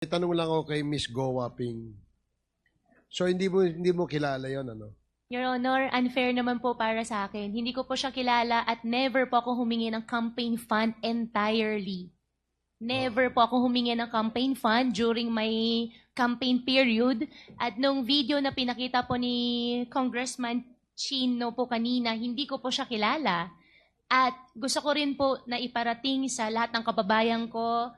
may tanong lang ako kay Miss Go Waping. So hindi mo hindi mo kilala 'yon ano? Your Honor, unfair naman po para sa akin. Hindi ko po siya kilala at never po ako humingi ng campaign fund entirely. Never po ako humingi ng campaign fund during my campaign period. At nung video na pinakita po ni Congressman Chino po kanina, hindi ko po siya kilala. At gusto ko rin po na iparating sa lahat ng kababayan ko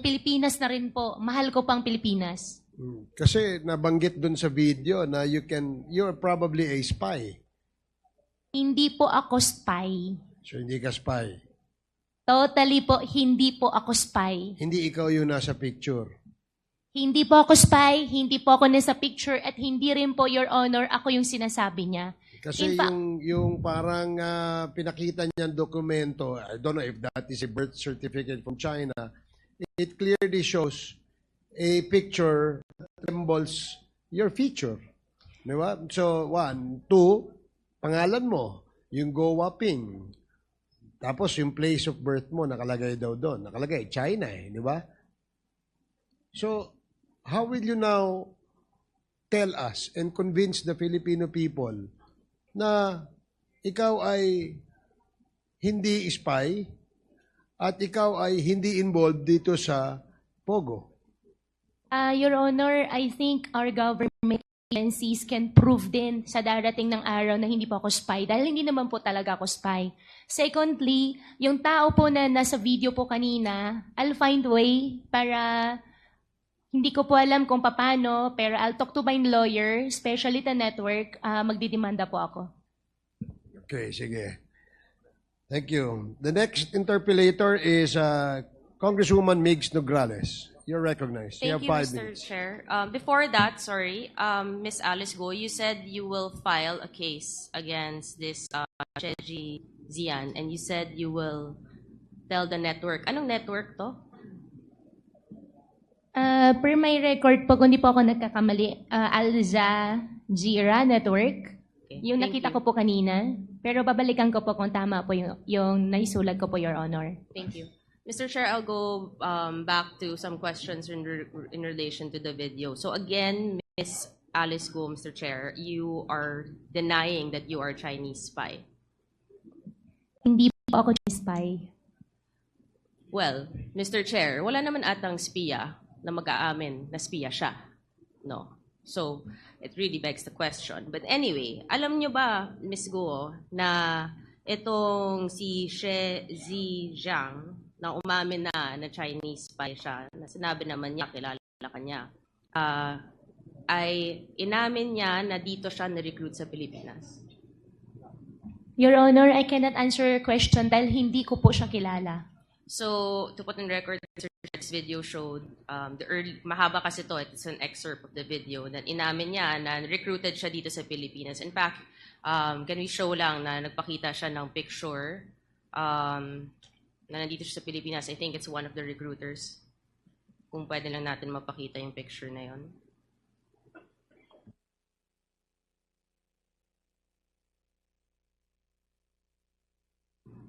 Pilipinas na rin po. Mahal ko pang Pilipinas. Hmm. Kasi nabanggit dun sa video na you can you're probably a spy. Hindi po ako spy. So hindi ka spy. Totally po, hindi po ako spy. Hindi ikaw yung nasa picture. Hindi po ako spy, hindi po ako nasa picture, at hindi rin po, Your Honor, ako yung sinasabi niya. Kasi In fact- yung yung parang ah, pinakita niyang dokumento, I don't know if that is a birth certificate from China, it clearly shows a picture that resembles your feature. Di ba? So, one. Two, pangalan mo, yung Go Waping. Tapos yung place of birth mo, nakalagay daw doon. Nakalagay, China eh, di ba? So, how will you now tell us and convince the Filipino people na ikaw ay hindi spy at ikaw ay hindi involved dito sa Pogo. Ah, Your Honor, I think our government agencies can prove din sa darating ng araw na hindi po ako spy dahil hindi naman po talaga ako spy. Secondly, yung tao po na nasa video po kanina, I'll find way para hindi ko po alam kung paano, pero I'll talk to my lawyer, especially the network, ah, magdidemanda po ako. Okay, sige. Thank you. The next interpellator is uh, Congresswoman Migs Nograles. You're recognized. Thank have you, Mr. minutes. Chair. Um, before that, sorry, um, Ms. Alice Go, you said you will file a case against this uh, Cheji Zian, and you said you will tell the network. Anong network to? Ah, per my record po, kung di po ako nagkakamali, ah, Alza Jira Network. Okay, Yung thank nakita you. ko po kanina. Pero babalikan ko po kung tama po yung, yung naisulat ko po, Your Honor. Thank you. Mr. Chair, I'll go um, back to some questions in, re- in relation to the video. So again, Ms. Alice Go, Mr. Chair, you are denying that you are a Chinese spy. Hindi po ako spy. Well, Mr. Chair, wala naman atang spiya na mag-aamin na spiya siya. No. So, it really begs the question. But anyway, alam nyo ba, Ms. Guo, na itong si She Ziyang na umamin na na Chinese spy siya, na sinabi naman niya, kilala ka niya, ah, ay inamin niya na dito siya na-recruit sa Pilipinas. Your Honor, I cannot answer your question dahil hindi ko po siya kilala. So, to put in record, this video showed, um, the early, mahaba kasi to, it's an excerpt of the video, that inamin niya na recruited siya dito sa Pilipinas. In fact, um, can we show lang na nagpakita siya ng picture um, na nandito siya sa Pilipinas. I think it's one of the recruiters. Kung pwede lang natin mapakita yung picture na yon.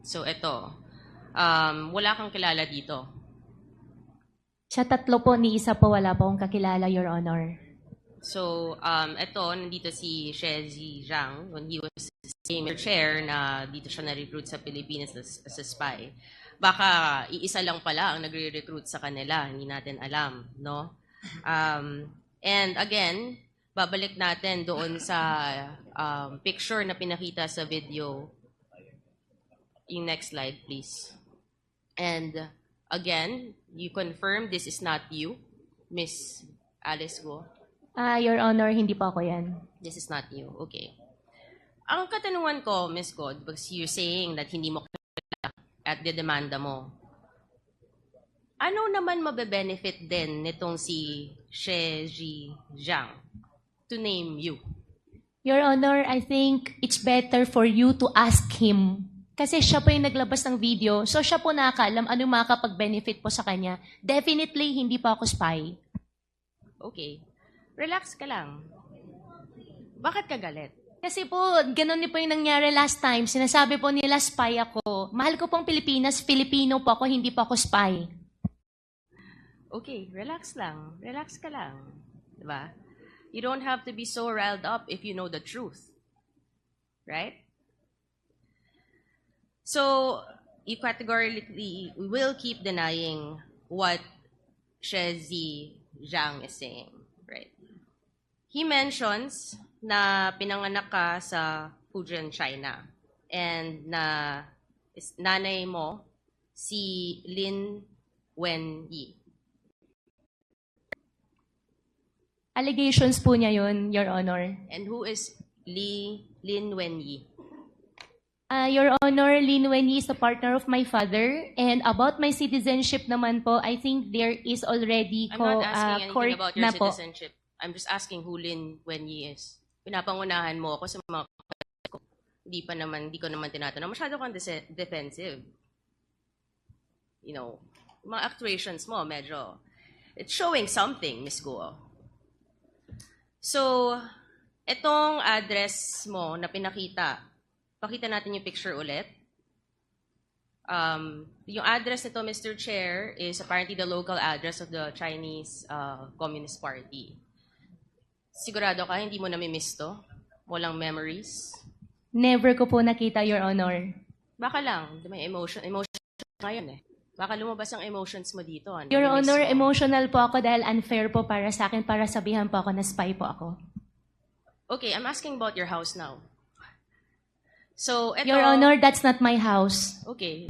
So, ito. Um, wala kang kilala dito. Sa tatlo po, ni isa po wala po akong kakilala, Your Honor. So, um, ito, nandito si Shezi Zhang when he was Mr. Chair na dito siya na-recruit sa Pilipinas as, as a spy. Baka iisa lang pala ang nagre-recruit sa kanila, hindi natin alam, no? Um, and again, babalik natin doon sa um, picture na pinakita sa video. Yung next slide, please. And again, you confirm this is not you, Miss Alice Go. Ah, Your Honor, hindi po ako yan. This is not you. Okay. Ang katanungan ko, Miss God, because you're saying that hindi mo kilala at demanda mo, ano naman mabe-benefit din nitong si She Ji Zhang to name you? Your Honor, I think it's better for you to ask him. Kasi siya po yung naglabas ng video, so siya po nakakaalam anong makakapag-benefit po sa kanya. Definitely, hindi po ako spy. Okay. Relax ka lang. Bakit ka galit? Kasi po, ganun din po yung nangyari last time. Sinasabi po nila spy ako. Mahal ko pong Pilipinas, Filipino po ako, hindi po ako spy. Okay, relax lang. Relax ka lang. Diba? You don't have to be so riled up if you know the truth. Right? So, you categorically will keep denying what Shezi Zhang is saying. Right? He mentions na pinanganak ka sa Fujian, China. And na is, nanay mo si Lin Wenyi. Allegations po niya yun, Your Honor. And who is Li Lin Wenyi? Ah, Your Honor, Lin Wenyi is a partner of my father. And about my citizenship naman po, I think there is already I'm ko, not asking court anything about your na po. citizenship. I'm just asking who Lin Wenyi is. Pinapangunahan mo ako sa mga kapatid ko. Hindi pa naman, hindi ko naman tinatanong. Masyado kang dese- defensive. You know, mga actuations mo, medyo, it's showing something, Miss Guo. So, etong address mo na pinakita, pakita natin yung picture ulit. Um, yung address nito, Mr. Chair, is apparently the local address of the Chinese uh, Communist Party. Sigurado ka, hindi mo namimiss to? Walang memories? Never ko po nakita, Your Honor. Baka lang, may emotion, emotion ngayon eh. Baka lumabas ang emotions mo dito. Ano, Your Honor, mo. emotional po ako dahil unfair po para sa akin para sabihan po ako na spy po ako. Okay, I'm asking about your house now. So, eto, Your Honor, that's not my house. Okay.